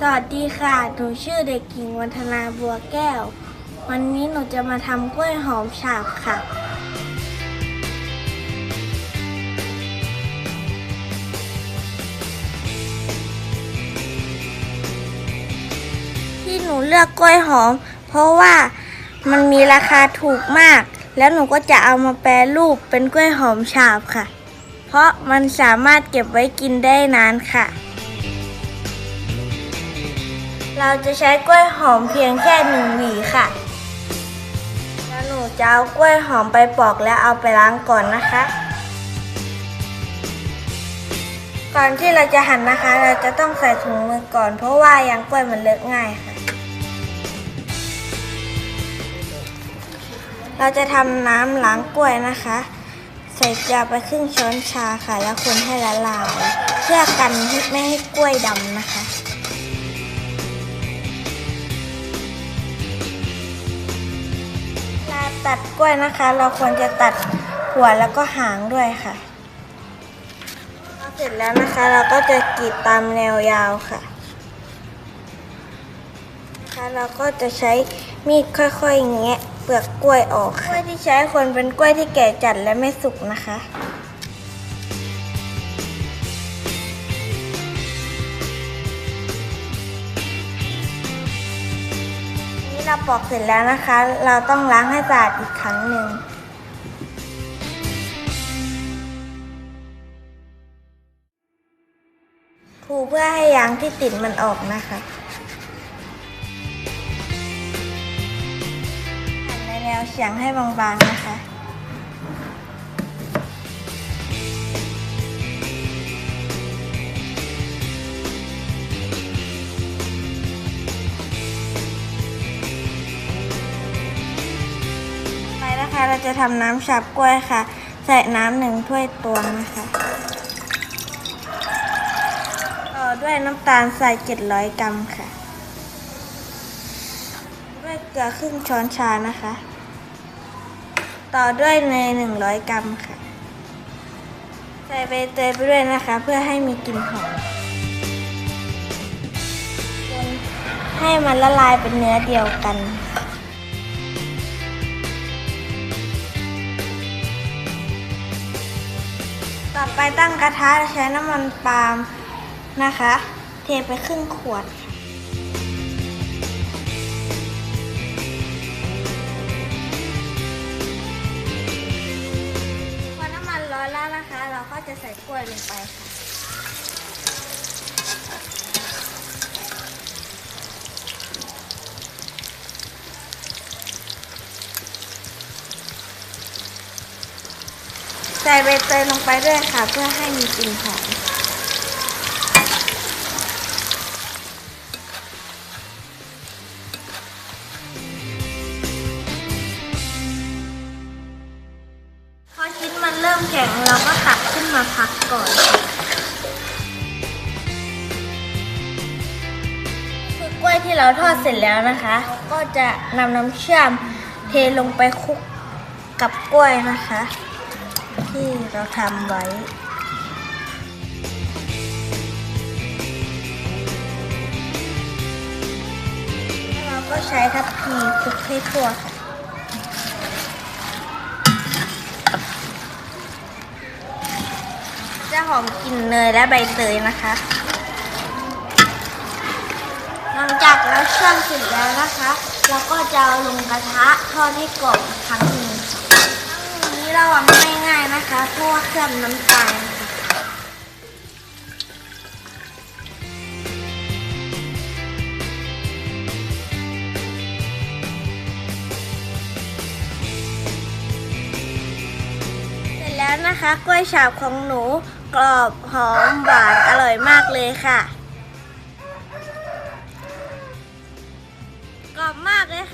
สวัสดีค่ะ หนูชื่อเด็กหญิงวัฒนาบัวแก้ว วันนี้หนูจะมาทำกล้วยหอมฉาบค่ะ ที่หนูเลือกกล้วยหอม เพราะว่ามันมีราคาถูกมาก แล้วหนูก็จะเอามาแปรรูปเป็นกล้วยหอมฉาบค่ะ เพราะมันสามารถเก็บไว้กินได้นานค่ะ เราจะใช้กล้วยหอมเพียงแค่หนึ่งหวีค่ะแล้วหนูจะเอากล้วยหอมไปปอกแล้วเอาไปล้างก่อนนะคะ ก่อนที่เราจะหั่นนะคะ เราจะต้องใส่ถุงมือก่อน เพราะว่ายางกล้วยมันเลอะง่ายค่ะ เราจะทำน้ำล้างกล้วยนะคะ ใส่ยาไปครึ่งช้อนชาค่ะ แล้วคนให้ละลายเพื่อกันไม่ให้กล้วยดำนะคะ ตัดกล้วยนะคะ เราควรจะตัดหัวแล้วก็หางด้วยค่ะพอเสร็จแล้วนะคะ เราก็จะกรีดตามแนวยาวค่ะนะคะเราก็จะใช้มีดค่อยๆแงะเปลือกกล้วยออกค่ะกล้วยที่ใช้ควรเป็นกล้วยที่แก่จัดและไม่สุกนะคะ เราปอกเสร็จแล้วนะคะ เราต้องล้างให้สะอาดอีกครั้งหนึ่งถูเพื่อให้ยางที่ติดมันออกนะคะหั่นในแนวเฉียงให้บางๆนะคะ เราจะทำน้ำฉับกล้วยค่ะ ใส่น้ำหนึ่งถ้วยตวงนะคะต่อด้วยน้ำตาลใส่700 กรัมค่ะ ด้วยเกลือครึ่งช้อนชานะคะ ต่อด้วยเนย100 กรัมค่ะ ใส่ใบเตยไปด้วยนะคะ เพื่อให้มีกลิ่นหอมคนให้มันละลายเป็นเนื้อเดียวกัน ต่อไปตั้งกระทะใช้น้ำมันปาล์มนะคะ เทไปครึ่งขวด พอน้ำมันร้อนแล้วนะคะ เราก็จะใส่กล้วยลงไปค่ะ ใส่ใบเตยลงไปด้วยค่ะ เพื่อให้มีกลิ่นหอมพอชิ้นมันเริ่มแข็งเราก็ตักขึ้นมาพักก่อนคือกล้วยที่เราทอดเสร็จแล้วนะคะ ก็จะนำน้ำเชื่อมเทลงไปคลุกกับกล้วยนะคะ ที่เราทำไว้เราก็ใช้ทัพพีคลุกให้ทั่วค่ะจะหอมกลิ่นเนยและใบเตยนะคะ หลังจากเราเชื่อมเสร็จแล้วนะคะ เราก็จะเอาลงกระทะทอดให้กรอบครั้งหนึ่งอันนี้เราทำไม่ง่ายนะคะ เพราะว่าเครื่องน้ำตาลเสร็จแล้วนะคะกล้วยฉาบของหนูกรอบหอมหวานอร่อยมากเลยค่ะ กรอบมากเลย